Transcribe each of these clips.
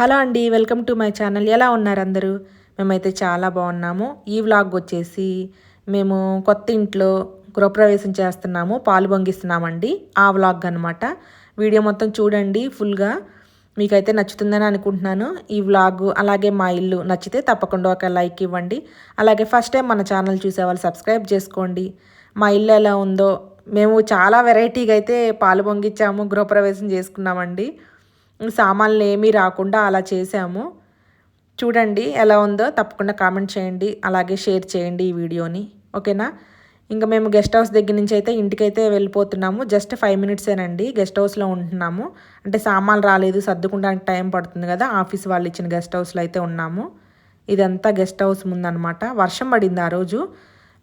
Hello అండి welcome to my channel. ఎలా ఉన్నారు అందరూ? మేమైతే చాలా బాగున్నాము. ఈ వ్లాగ్ వచ్చేసి మేము కొత్త ఇంట్లో గృహప్రవేశం చేస్తున్నాము పాలు పొంగిస్తున్నామండి. ఆ వ్లాగ్ అనమాట వీడియో మొత్తం చూడండి ఫుల్గా. మీకైతే నచ్చుతుందని అనుకుంటున్నాను. ఈ వ్లాగ్ అలాగే మా ఇల్లు నచ్చితే తప్పకుండా ఒక లైక్ ఇవ్వండి. అలాగే ఫస్ట్ టైం మన ఛానల్ చూసే వాళ్ళు సబ్స్క్రైబ్ చేసుకోండి. మా ఇల్లు ఎలా ఉందో మేము చాలా వెరైటీగా అయితే పాలు పొంగిచ్చాము గృహప్రవేశం చేసుకున్నామండి. సామాన్లు ఏమీ రాకుండా అలా చేసాము చూడండి ఎలా ఉందో తప్పకుండా కామెంట్ చేయండి అలాగే షేర్ చేయండి ఈ వీడియోని. ఓకేనా? ఇంకా మేము గెస్ట్ హౌస్ దగ్గర నుంచి అయితే ఇంటికైతే వెళ్ళిపోతున్నాము. జస్ట్ ఫైవ్ మినిట్సేనండి గెస్ట్ హౌస్లో ఉంటున్నాము. అంటే సామాన్లు రాలేదు సర్దుకుంటానికి టైం పడుతుంది కదా ఆఫీస్ వాళ్ళు ఇచ్చిన గెస్ట్ హౌస్లో అయితే ఉన్నాము. ఇదంతా గెస్ట్ హౌస్ ముందనమాట. వర్షం పడింది ఆ రోజు.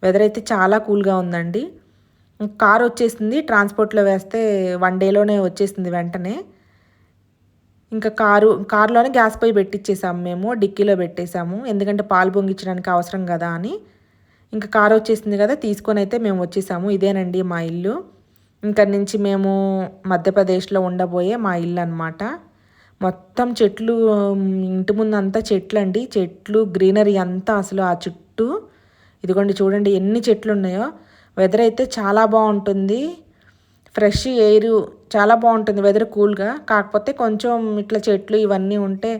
వెదర్ అయితే చాలా కూల్గా ఉందండి. కార్ వచ్చేసింది ట్రాన్స్పోర్ట్లో వేస్తే వన్ డేలోనే వచ్చేసింది వెంటనే. ఇంకా కారు కారులోనే గ్యాస్ పొయ్యి పెట్టించేసాము మేము డిక్కీలో పెట్టేసాము. ఎందుకంటే పాలు పొంగించడానికి అవసరం కదా అని. ఇంకా కారు వచ్చేసింది కదా తీసుకొని అయితే మేము వచ్చేసాము. ఇదేనండి మా ఇల్లు. ఇంకా నుంచి మేము మధ్యప్రదేశ్లో ఉండబోయే మా ఇల్లు అనమాట మొత్తం చెట్లు ఇంటి ముందంతా చెట్లు అండి చెట్లు గ్రీనరీ అంతా అసలు ఆ చుట్టూ. ఇదిగోండి చూడండి ఎన్ని చెట్లు ఉన్నాయో వెదర్ అయితే చాలా బాగుంటుంది. ఫ్రెష్ ఎయిర్ చాలా బాగుంటుంది వెదర్ కూల్గా. కాకపోతే కొంచెం ఇట్లా చెట్లు ఇవన్నీ ఉంటే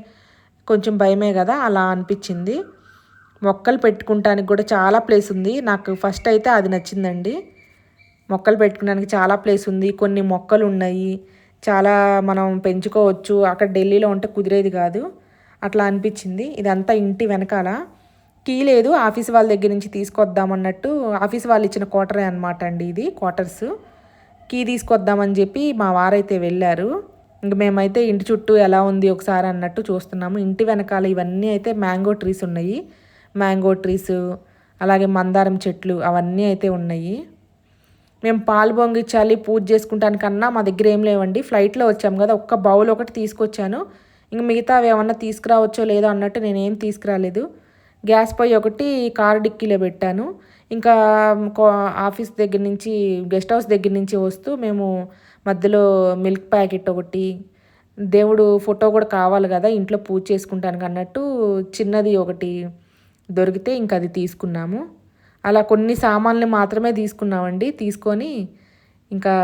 కొంచెం భయమే కదా అలా అనిపించింది. మొక్కలు పెట్టుకుంటానికి కూడా చాలా ప్లేస్ ఉంది. నాకు ఫస్ట్ అయితే అది నచ్చిందండి. మొక్కలు పెట్టుకోవడానికి చాలా ప్లేస్ ఉంది. కొన్ని మొక్కలు ఉన్నాయి. చాలా మనం పెంచుకోవచ్చు. అక్కడ ఢిల్లీలో ఉంటే కుదిరేది కాదు. అట్లా అనిపించింది. ఇదంతా ఇంటి వెనకాల. కీ లేదు ఆఫీస్ వాళ్ళ దగ్గర నుంచి తీసుకొద్దామన్నట్టు ఆఫీస్ వాళ్ళు ఇచ్చిన క్వార్టరే అనమాట అండి ఇది క్వార్టర్స్ కీ తీసుకొద్దామని చెప్పి మా వారైతే వెళ్ళారు. ఇంక మేమైతే ఇంటి చుట్టూ ఎలా ఉంది ఒకసారి అన్నట్టు చూస్తున్నాము. ఇంటి వెనకాల ఇవన్నీ అయితే మ్యాంగో ట్రీస్ ఉన్నాయి. మ్యాంగో ట్రీస్ అలాగే మందారం చెట్లు అవన్నీ అయితే ఉన్నాయి. మేము పాలు పొంగిచ్చాలి పూజ చేసుకుంటానికన్నా మా దగ్గర ఏం లేవండి. ఫ్లైట్లో వచ్చాము కదా ఒక్క బౌల్ ఒకటి తీసుకొచ్చాను. ఇంక మిగతా ఏమన్నా తీసుకురావచ్చో లేదో అన్నట్టు నేనేం తీసుకురాలేదు. గ్యాస్ పొయ్యి ఒకటి కారు డిక్కీలో పెట్టాను. ఇంకా ఆఫీస్ దగ్గర నుంచి గెస్ట్ హౌస్ దగ్గర నుంచి వస్తూ మేము మధ్యలో మిల్క్ ప్యాకెట్ ఒకటి దేవుడు ఫోటో కూడా కావాలి కదా ఇంట్లో పూజ చేసుకుంటానికి అన్నట్టు చిన్నది ఒకటి దొరికితే ఇంక అది తీసుకున్నాము. అలా కొన్ని సామాన్లు మాత్రమే తీసుకున్నామండి. తీసుకొని ఇంకా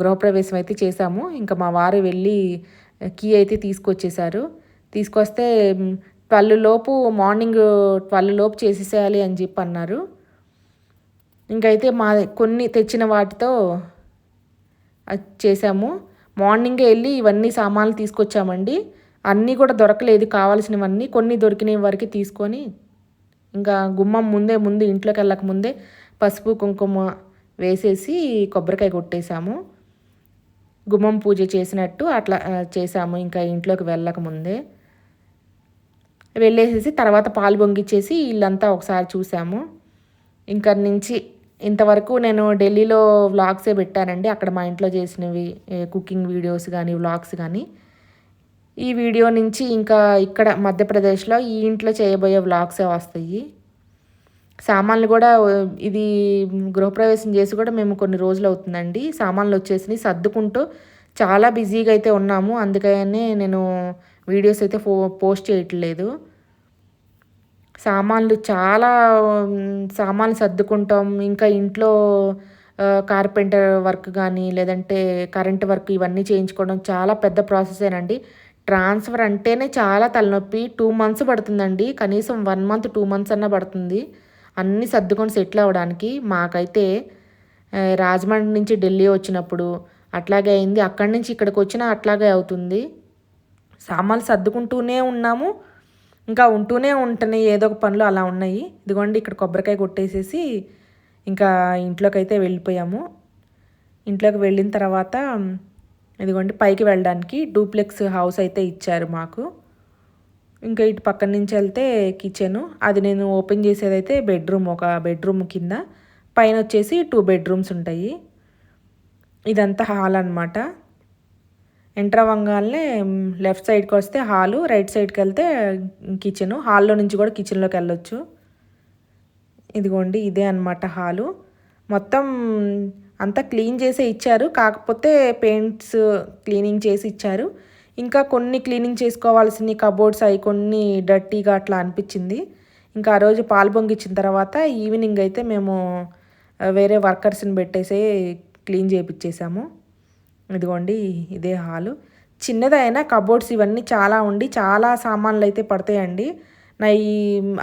గృహప్రవేశం అయితే చేశాము. ఇంకా మా వారు వెళ్ళి కీ అయితే తీసుకొచ్చేసారు తీసుకొస్తే ట్వెల్వ్ లోపు మార్నింగ్ ట్వెల్వ్ లోపు చేసేసేయాలి అని చెప్పి అన్నారు. ఇంకైతే మా కొన్ని తెచ్చిన వాటితో చేసాము. మార్నింగే వెళ్ళి ఇవన్నీ సామాన్లు తీసుకొచ్చామండి. అన్నీ కూడా దొరకలేదు కావాల్సినవన్నీ కొన్ని దొరికిన వరకు తీసుకొని ఇంకా గుమ్మం ముందే ముందు ఇంట్లోకి వెళ్ళక ముందే పసుపు కుంకుమ వేసేసి కొబ్బరికాయ కొట్టేశాము గుమ్మం పూజ చేసినట్టు అట్లా చేసాము. ఇంకా ఇంట్లోకి వెళ్ళక ముందే వెళ్ళేసేసి తర్వాత పాలు పొంగిచ్చేసి ఇల్లంతా ఒకసారి చూసాము. ఇంకా నుంచి ఇంతవరకు నేను ఢిల్లీలో వ్లాగ్సే పెట్టానండి. అక్కడ మా ఇంట్లో చేసినవి కుకింగ్ వీడియోస్ కానీ వ్లాగ్స్ కానీ ఈ వీడియో నుంచి ఇంకా ఇక్కడ మధ్యప్రదేశ్లో ఈ ఇంట్లో చేయబోయే వ్లాగ్సే వస్తాయి. సామాన్లు కూడా ఇది గృహప్రవేశం చేసి కూడా మేము కొన్ని రోజులు అవుతుందండి. సామాన్లు వచ్చేసి సర్దుకుంటూ చాలా బిజీగా అయితే ఉన్నాము. అందుకనే నేను వీడియోస్ అయితే ఫో పోస్ట్ చేయట్లేదు. సామాన్లు చాలా సామాన్లు సర్దుకుంటాం. ఇంకా ఇంట్లో కార్పెంటర్ వర్క్ కానీ లేదంటే కరెంట్ వర్క్ ఇవన్నీ చేయించుకోవడం చాలా పెద్ద ప్రాసెసేనండి ట్రాన్స్ఫర్ అంటేనే చాలా తలనొప్పి. టూ మంత్స్ పడుతుందండి. కనీసం వన్ మంత్ టూ మంత్స్ అన్న పడుతుంది. అన్నీ సర్దుకొని సెటిల్ అవ్వడానికి మాకైతే రాజమండ్రి నుంచి ఢిల్లీ వచ్చినప్పుడు అట్లాగే అయింది. అక్కడి నుంచి ఇక్కడికి వచ్చినా అట్లాగే అవుతుంది. సామాన్లు సర్దుకుంటూనే ఉన్నాము. ఇంకా ఉంటూనే ఉంటున్నాయి ఏదో ఒక పనులు అలా ఉన్నాయి. ఇదిగోండి ఇక్కడ కొబ్బరికాయ కొట్టేసేసి ఇంకా ఇంట్లోకి అయితే వెళ్ళిపోయాము. ఇంట్లోకి వెళ్ళిన తర్వాత ఇదిగోండి పైకి వెళ్ళడానికి డూప్లెక్స్ హౌస్ అయితే ఇచ్చారు మాకు. ఇంకా ఇటు పక్కన నుంచి వెళ్తే కిచెను. అది నేను ఓపెన్ చేసేదైతే బెడ్రూమ్ ఒక బెడ్రూమ్ కింద. పైన వచ్చేసి టూ బెడ్రూమ్స్ ఉంటాయి. ఇదంతా హాల్ అనమాట ఎంటర్ అవ్వగానే లెఫ్ట్ సైడ్కి వస్తే హాలు రైట్ సైడ్కి వెళ్తే కిచెను హాల్లో నుంచి కూడా కిచెన్లోకి వెళ్ళొచ్చు. ఇదిగోండి ఇదే అనమాట హాలు మొత్తం అంతా క్లీన్ చేసే ఇచ్చారు. కాకపోతే పెయింట్స్ క్లీనింగ్ చేసి ఇచ్చారు. ఇంకా కొన్ని క్లీనింగ్ చేసుకోవాల్సిన కబోర్డ్స్ అవి కొన్ని డర్టీగా అట్లా అనిపించింది. ఇంకా ఆ రోజు పాలు పొంగిచ్చిన తర్వాత ఈవినింగ్ అయితే మేము వేరే వర్కర్స్ని పెట్టేసి క్లీన్ చేయించేసాము ఇదిగోండి ఇదే హాలు. చిన్నదైనా కబోర్డ్స్ ఇవన్నీ చాలా ఉండి చాలా సామాన్లు అయితే పడతాయండి. నా ఈ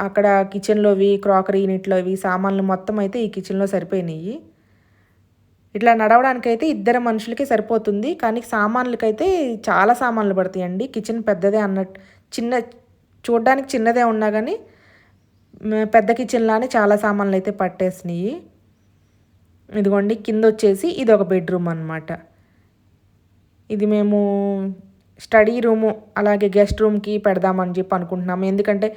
అక్కడ కిచెన్లోవి క్రాకరీ యూనిట్లోవి సామాన్లు మొత్తం అయితే ఈ కిచెన్లో సరిపోయినాయి. ఇట్లా నడవడానికైతే ఇద్దరు మనుషులకి సరిపోతుంది కానీ సామాన్లకైతే చాలా సామాన్లు పడతాయండి. కిచెన్ పెద్దదే అన్నట్టు చిన్న చూడడానికి చిన్నదే ఉన్నా కానీ పెద్ద కిచెన్లానే చాలా సామాన్లు అయితే పట్టేసినాయి. ఇదిగోండి కింద వచ్చేసి ఇది ఒక బెడ్రూమ్ అనమాట ఇది మేము స్టడీ రూము అలాగే గెస్ట్ రూమ్కి పెడదామని చెప్పి అనుకుంటున్నాము. ఎందుకంటే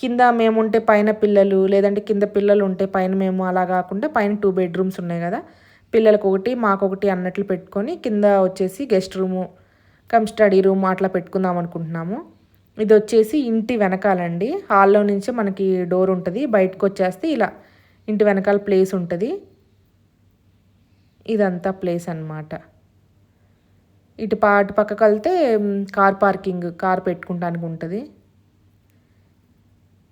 కింద మేము ఉంటే పైన పిల్లలు లేదంటే కింద పిల్లలు ఉంటే పైన మేము అలా కాకుండా పైన టూ బెడ్రూమ్స్ ఉన్నాయి కదా. పిల్లలకు ఒకటి మాకు ఒకటి అన్నట్లు పెట్టుకొని కింద వచ్చేసి guest room come study room అట్లా పెట్టుకుందాం అనుకుంటున్నాము. ఇది వచ్చేసి ఇంటి వెనకాలండి. హాల్లో నుంచి మనకి డోర్ ఉంటుంది బయటకు వచ్చేస్తే ఇలా ఇంటి వెనకాల ప్లేస్ ఉంటుంది. ఇదంతా ప్లేస్ అనమాట ఇటు పా అటు పక్కకు వెళ్తే కార్ పార్కింగ్ కార్ పెట్టుకుంటానికి ఉంటుంది.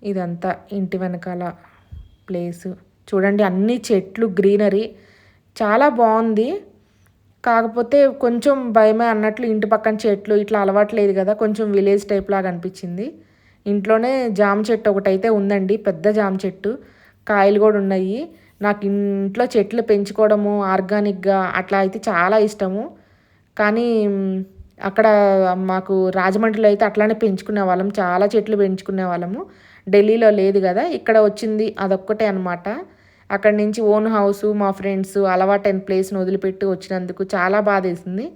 ఇదంతా ఇంటి వెనకాల ప్లేసు. చూడండి అన్ని చెట్లు గ్రీనరీ చాలా బాగుంది. కాకపోతే కొంచెం భయమే అన్నట్లు ఇంటి పక్కన చెట్లు ఇట్లా అలవాట్లేదు కదా కొంచెం విలేజ్ టైప్ లాగా అనిపించింది. ఇంట్లోనే జామ చెట్టు ఒకటైతే ఉందండి పెద్ద జామ చెట్టు. కాయలు కూడా ఉన్నాయి. నాకు ఇంట్లో చెట్లు పెంచుకోవడము ఆర్గానిక్గా అట్లా అయితే చాలా ఇష్టము. కానీ అక్కడ మాకు రాజమండ్రిలో అయితే అట్లానే పెంచుకునే వాళ్ళం. చాలా చెట్లు పెంచుకునే వాళ్ళము. ఢిల్లీలో లేదు కదా. ఇక్కడ వచ్చింది అదొక్కటే అనమాట అక్కడి నుంచి ఓన్ హౌస్ మా ఫ్రెండ్స్ అలవాటైన ప్లేస్ని వదిలిపెట్టి వచ్చినందుకు చాలా బాధ వేసింది.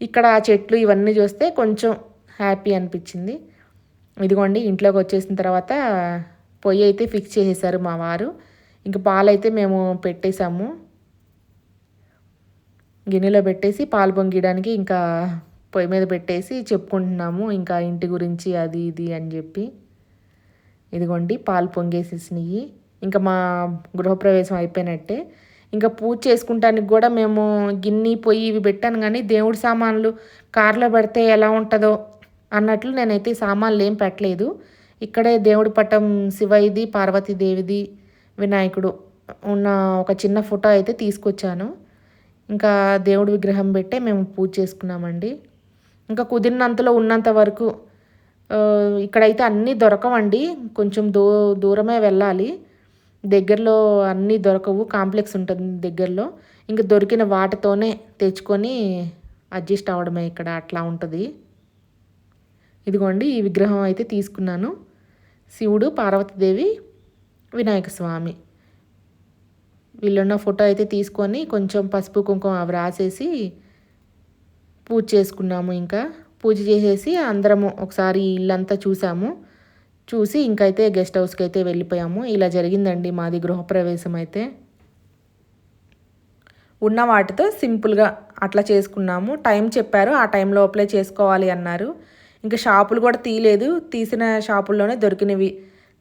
ఇక్కడ ఆ చెట్లు ఇవన్నీ చూస్తే కొంచెం హ్యాపీ అనిపించింది. ఇదిగోండి ఇంట్లోకి వచ్చేసిన తర్వాత పొయ్యి అయితే ఫిక్స్ చేసేసారు మా వారు. ఇంక పాలైతే మేము పెట్టేశాము గిన్నెలో పెట్టేసి పాలు పొంగియడానికి ఇంకా పొయ్యి మీద పెట్టేసి చెప్పుకుంటున్నాము. ఇంకా ఇంటి గురించి అది ఇది అని చెప్పి. ఇదిగోండి పాలు పొంగేసేసినవి ఇంకా మా గృహప్రవేశం అయిపోయినట్టే. ఇంకా పూజ చేసుకుంటానికి కూడా మేము గిన్నె పొయ్యి ఇవి పెట్టాను కానీ దేవుడి సామాన్లు కార్లో పెడితే ఎలా ఉంటుందో అన్నట్లు నేనైతే సామాన్లు ఏం పెట్టలేదు. ఇక్కడే దేవుడి పటం శివయ్యది పార్వతీదేవిది వినాయకుడు ఉన్న ఒక చిన్న ఫోటో అయితే తీసుకొచ్చాను. ఇంకా దేవుడి విగ్రహం పెట్టే మేము పూజ చేసుకున్నామండి. ఇంకా కుదిరినంతలో ఉన్నంత వరకు ఇక్కడైతే అన్నీ దొరకవండి. కొంచెం దూ దూరమే వెళ్ళాలి. దగ్గరలో అన్నీ దొరకవు. కాంప్లెక్స్ ఉంటుంది దగ్గరలో. ఇంకా దొరికిన వాటితోనే తెచ్చుకొని అడ్జస్ట్ అవ్వడమే ఇక్కడ అట్లా ఉంటుంది. ఇదిగోండి ఈ విగ్రహం అయితే తీసుకున్నాను. శివుడు పార్వతీదేవి వినాయక స్వామి. వీళ్ళున్న ఫోటో అయితే తీసుకొని కొంచెం పసుపు కుంకుమ అవి రాసేసి పూజ చేసుకున్నాము ఇంకా. పూజ చేసేసి అందరము ఒకసారి ఇల్లంతా చూసాము. చూసి ఇంకైతే గెస్ట్ హౌస్కి అయితే వెళ్ళిపోయాము. ఇలా జరిగిందండి మాది గృహప్రవేశం అయితే. ఉన్న వాటితో సింపుల్గా అట్లా చేసుకున్నాము. టైం చెప్పారు ఆ టైం లోపలే చేసుకోవాలి అన్నారు. ఇంకా షాపులు కూడా తీయలేదు తీసిన షాపుల్లోనే దొరికినవి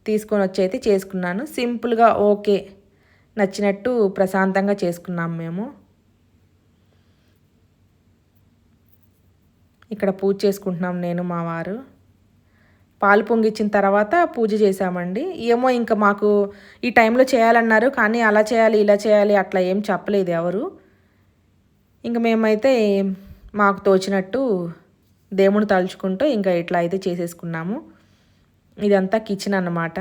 తీసుకొని వచ్చి అయితే చేసుకున్నాను. సింపుల్గా ఓకే. నచ్చినట్టు ప్రశాంతంగా చేసుకున్నాం మేము. ఇక్కడ పూజ చేసుకుంటున్నాం నేను మా వారు. పాలు పొంగిచ్చిన తర్వాత పూజ చేశామండి. ఏమో ఇంకా మాకు ఈ టైంలో చేయాలన్నారు కానీ అలా చేయాలి ఇలా చేయాలి అట్లా ఏం చెప్పలేదు ఎవరు. ఇంక మేమైతే మాకు తోచినట్టు దేవుని తలుచుకుంటూ ఇంకా ఇట్లా అయితే చేసేసుకున్నాము. ఇదంతా కిచెన్ అన్నమాట.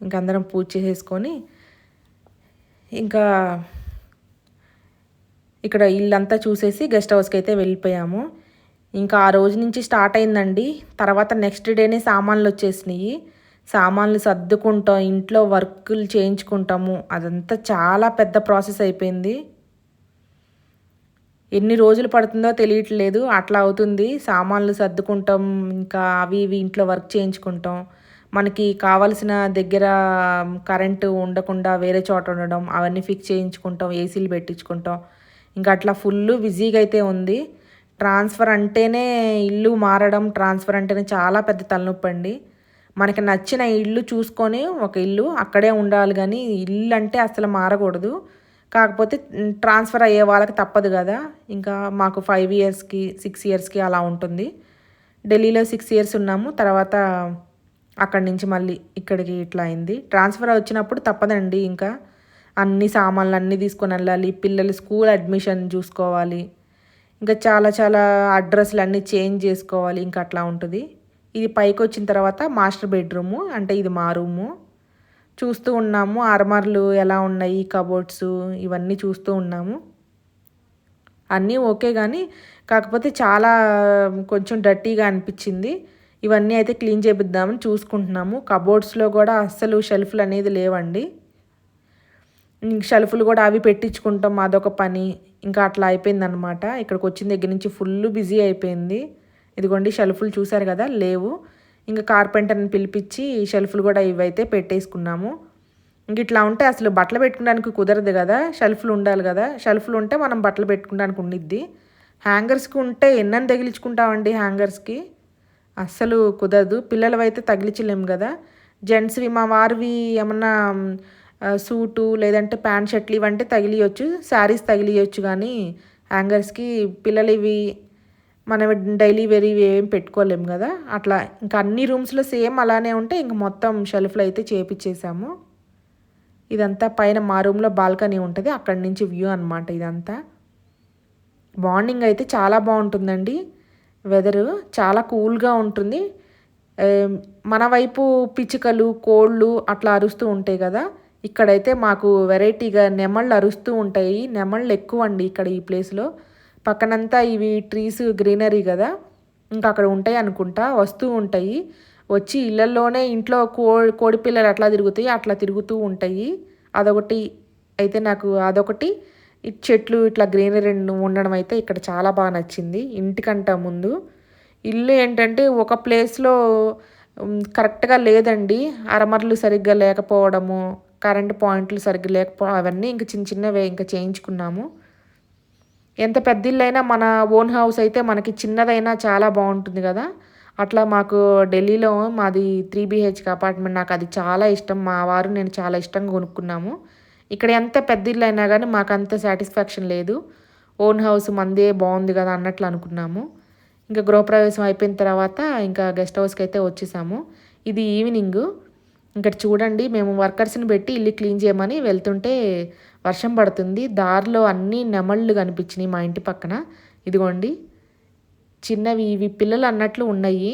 ఇంకందరం పూజ చేసేసుకొని ఇంకా ఇక్కడ ఇల్లంతా చూసేసి గెస్ట్ హౌస్కి అయితే వెళ్ళిపోయాము. ఇంకా ఆ రోజు నుంచి స్టార్ట్ అయిందండి. తర్వాత నెక్స్ట్ డేనే సామాన్లు వచ్చేసినాయి. సామాన్లు సర్దుకుంటాం ఇంట్లో వర్కులు చేయించుకుంటాము. అదంతా చాలా పెద్ద ప్రాసెస్ అయిపోయింది. ఎన్ని రోజులు పడుతుందో తెలియట్లేదు. అట్లా అవుతుంది. సామాన్లు సర్దుకుంటాం ఇంకా అవి ఇవి ఇంట్లో వర్క్ చేయించుకుంటాం. మనకి కావలసిన దగ్గర కరెంటు ఉండకుండా వేరే చోట ఉండడం అవన్నీ ఫిక్స్ చేయించుకుంటాం ఏసీలు పెట్టించుకుంటాం. ఇంకా అట్లా ఫుల్ బిజీగా అయితే ఉంది. ట్రాన్స్ఫర్ అంటేనే ఇల్లు మారడం ట్రాన్స్ఫర్ అంటేనే చాలా పెద్ద తలనొప్పి అండి. మనకి నచ్చిన ఇల్లు చూసుకొని ఒక ఇల్లు అక్కడే ఉండాలి కానీ ఇల్లు అంటే అసలు మారకూడదు. కాకపోతే ట్రాన్స్ఫర్ అయ్యే వాళ్ళకి తప్పదు కదా. ఇంకా మాకు ఫైవ్ ఇయర్స్కి సిక్స్ ఇయర్స్కి అలా ఉంటుంది. ఢిల్లీలో సిక్స్ ఇయర్స్ ఉన్నాము. తర్వాత అక్కడి నుంచి మళ్ళీ ఇక్కడికి ఇట్లా అయింది. ట్రాన్స్ఫర్ వచ్చినప్పుడు తప్పదండి ఇంకా. అన్ని సామాన్లు అన్నీ తీసుకొని వెళ్ళాలి. పిల్లలు స్కూల్ అడ్మిషన్ చూసుకోవాలి. ఇంకా చాలా చాలా అడ్రస్లు అన్నీ చేంజ్ చేసుకోవాలి. ఇంకా అట్లా ఉంటుంది. ఇది పైకి వచ్చిన తర్వాత మాస్టర్ బెడ్రూము అంటే ఇది మా రూము. చూస్తూ ఉన్నాము. అర్మర్లు ఎలా ఉన్నాయి కబోర్డ్స్ ఇవన్నీ చూస్తూ ఉన్నాము. అన్నీ ఓకే కానీ కాకపోతే చాలా కొంచెం డర్టీగా అనిపించింది. ఇవన్నీ అయితే క్లీన్ చేపిద్దామని చూసుకుంటున్నాము. కబోర్డ్స్లో కూడా అస్సలు షెల్ఫ్లు అనేది లేవండి. షెల్ఫ్లు కూడా అవి పెట్టించుకుంటాం అదొక పని. ఇంకా అట్లా అయిపోయిందనమాట ఇక్కడికి వచ్చిన దగ్గర నుంచి ఫుల్ బిజీ అయిపోయింది. ఇదిగోండి షెల్ఫ్లు చూసారు కదా లేవు. ఇంకా కార్పెంటర్ని పిలిపించి షెల్ఫ్లు కూడా ఇవైతే పెట్టేసుకున్నాము. ఇంక ఇట్లా ఉంటే అసలు బట్టలు పెట్టుకోవడానికి కుదరదు కదా షెల్ఫ్లు ఉండాలి కదా. షెల్ఫ్లు ఉంటే మనం బట్టలు పెట్టుకోవడానికి ఉండిద్ది. హ్యాంగర్స్కి ఉంటే ఎన్నని తగిలించుకుంటామండి హ్యాంగర్స్కి అస్సలు కుదరదు. పిల్లలవి అయితే తగిలించలేము కదా జెంట్స్వి మా వారివి ఏమన్నా సూటు లేదంటే ప్యాంట్ షర్ట్లు ఇవంటే తగిలియొచ్చు. శారీస్ తగిలియొచ్చు కానీ హ్యాంగర్స్కి పిల్లలివి మనం డైలీ వేరీ ఏం పెట్టుకోలేము కదా. అట్లా ఇంకా అన్ని రూమ్స్లో సేమ్ అలానే ఉంటే ఇంక మొత్తం షెల్ఫ్లు అయితే చేపించేసాము ఇదంతా పైన మా రూమ్లో బాల్కనీ ఉంటుంది. అక్కడి నుంచి వ్యూ అనమాట ఇదంతా. మార్నింగ్ అయితే చాలా బాగుంటుందండి. వెదరు చాలా కూల్గా ఉంటుంది. మన వైపు పిచ్చుకలు కోళ్ళు అట్లా అరుస్తూ ఉంటాయి కదా. ఇక్కడైతే మాకు వెరైటీగా నెమళ్ళు అరుస్తూ ఉంటాయి. నెమళ్ళు ఎక్కువ అండి ఇక్కడ ఈ ప్లేస్లో. పక్కనంతా ఇవి ట్రీస్ గ్రీనరీ కదా. ఇంకా అక్కడ ఉంటాయి అనుకుంటా. వస్తూ ఉంటాయి. వచ్చి ఇళ్ళల్లోనే ఇంట్లో కో కోడి పిల్లలు అట్లా తిరుగుతాయి. అట్లా తిరుగుతూ ఉంటాయి. అదొకటి. అయితే నాకు అదొకటి. చెట్లు ఇట్లా గ్రీనరీ ఉండడం అయితే ఇక్కడ చాలా బాగా నచ్చింది. ఇంటికంట ముందు. ఇల్లు ఏంటంటే ఒక ప్లేస్లో కరెక్ట్గా లేదండి. అరమర్లు సరిగ్గా లేకపోవడము కరెంట్ పాయింట్లు సరిగ్గా లేకపోవడం అవన్నీ ఇంకా చిన్న చిన్నవే ఇంకా చేయించుకున్నాము. ఎంత పెద్ద ఇల్లు అయినా మన ఓన్ హౌస్ అయితే మనకి చిన్నదైనా చాలా బాగుంటుంది కదా. అట్లా మాకు ఢిల్లీలో మాది త్రీ బీహెచ్కే అపార్ట్మెంట్. నాకు అది చాలా ఇష్టం. మా వారు నేను చాలా ఇష్టంగా కొనుక్కున్నాము. ఇక్కడ ఎంత పెద్ద ఇల్లు అయినా కానీ మాకు అంత సాటిస్ఫాక్షన్ లేదు. ఓన్ హౌస్ మందే బాగుంది కదా అన్నట్లు అనుకున్నాము. ఇంకా గృహప్రవేశం అయిపోయిన తర్వాత ఇంకా గెస్ట్ హౌస్కి అయితే వచ్చేసాము. ఇది ఈవినింగ్ ఇక్కడ చూడండి మేము వర్కర్స్ని పెట్టి ఇల్లు క్లీన్ చేయమని వెళ్తుంటే వర్షం పడుతుంది. దారిలో అన్నీ నెమళ్ళు కనిపించినాయి మా ఇంటి పక్కన. ఇదిగోండి. చిన్నవి ఇవి పిల్లలు అన్నట్లు ఉన్నాయి.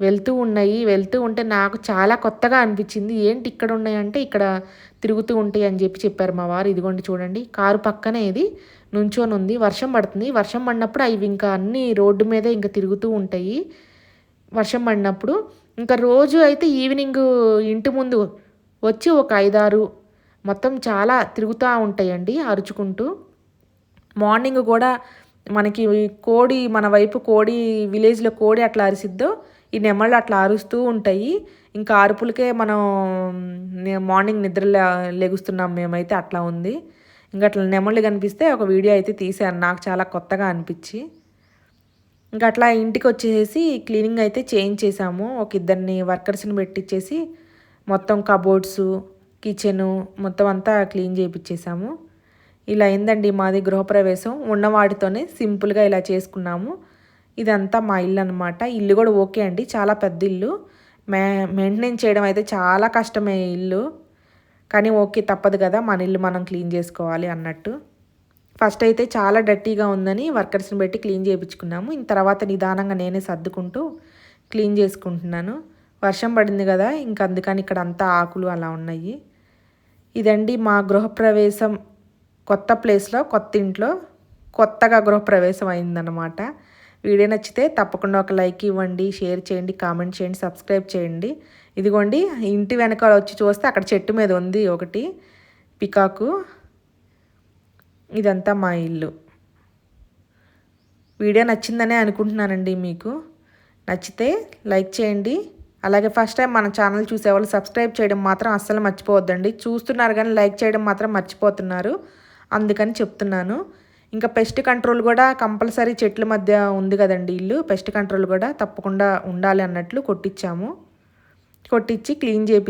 వెళ్తూ ఉన్నాయి. వెళ్తూ ఉంటే నాకు చాలా కొత్తగా అనిపించింది. ఏంటి ఇక్కడ ఉన్నాయంటే ఇక్కడ తిరుగుతూ ఉంటాయి అని చెప్పి చెప్పారు మా వారు. ఇదిగోండి చూడండి. కారు పక్కనే ఇది. నుంచొని ఉంది. వర్షం పడుతుంది. వర్షం పడినప్పుడు అవి ఇంకా అన్ని రోడ్డు మీదే ఇంకా తిరుగుతూ ఉంటాయి. వర్షం పడినప్పుడు ఇంకా రోజు అయితే ఈవినింగ్ ఇంటి ముందు వచ్చి ఒక ఐదారు మొత్తం చాలా తిరుగుతూ ఉంటాయండి అరుచుకుంటూ. మార్నింగ్ కూడా మనకి కోడి మన వైపు కోడి విలేజ్లో కోడి అట్లా అరిసిద్దో ఈ నెమళ్ళు అట్లా అరుస్తూ ఉంటాయి. ఇంకా అరుపులకే మనం మార్నింగ్ నిద్ర లెగుస్తున్నాం మేమైతే అట్లా ఉంది. ఇంకా అట్లా నెమళ్ళు కనిపిస్తే ఒక వీడియో అయితే తీసాను నాకు చాలా కొత్తగా అనిపించి. ఇంకా అట్లా ఇంటికి వచ్చేసి క్లీనింగ్ అయితే చేంజ్ చేసాము ఒక ఇద్దరిని వర్కర్స్ని పెట్టించేసి మొత్తం కబోర్డ్స్ కిచెను మొత్తం అంతా క్లీన్ చేయించేసాము ఇలా అయిందండి మాది గృహప్రవేశం. ఉన్న వాటితోనే సింపుల్గా ఇలా చేసుకున్నాము. ఇదంతా మా ఇల్లు అనమాట ఇల్లు కూడా ఓకే అండి. చాలా పెద్ద ఇల్లు. మే మెయింటెనెన్స్ చేయడం అయితే చాలా కష్టమే ఇల్లు. కానీ ఓకే తప్పదు కదా. మన ఇల్లు మనం క్లీన్ చేసుకోవాలి అన్నట్టు. ఫస్ట్ అయితే చాలా డర్టీగా ఉందని వర్కర్స్ని పెట్టి క్లీన్ చేయించుకున్నాము. ఇంత తర్వాత నిదానంగా నేనే సర్దుకుంటూ క్లీన్ చేసుకుంటున్నాను. వర్షం పడింది కదా ఇంక అందుకని ఇక్కడ అంతా ఆకులు అలా ఉన్నాయి. ఇదండి మా గృహప్రవేశం కొత్త ప్లేస్లో కొత్త ఇంట్లో కొత్తగా గృహప్రవేశం అయిందనమాట వీడియో నచ్చితే తప్పకుండా ఒక లైక్ ఇవ్వండి షేర్ చేయండి కామెంట్ చేయండి సబ్స్క్రైబ్ చేయండి. ఇదిగోండి ఇంటి వెనకాల వచ్చి చూస్తే అక్కడ చెట్టు మీద ఉంది ఒకటి పికాకు. ఇదంతా మా ఇల్లు. వీడియో నచ్చిందనే అనుకుంటున్నానండి మీకు. నచ్చితే లైక్ చేయండి. అలాగే ఫస్ట్ టైం మన ఛానల్ చూసేవాళ్ళు సబ్స్క్రైబ్ చేయడం మాత్రం అస్సలు మర్చిపోవద్దండి. చూస్తున్నారు కానీ లైక్ చేయడం మాత్రం మర్చిపోతున్నారు. అందుకని చెప్తున్నాను. ఇంకా పెస్ట్ కంట్రోల్ కూడా కంపల్సరీ చెట్ల మధ్య ఉంది కదండి ఇల్లు. పెస్ట్ కంట్రోల్ కూడా తప్పకుండా ఉండాలి అన్నట్లు కొట్టించాము కొట్టించి క్లీన్ చేపి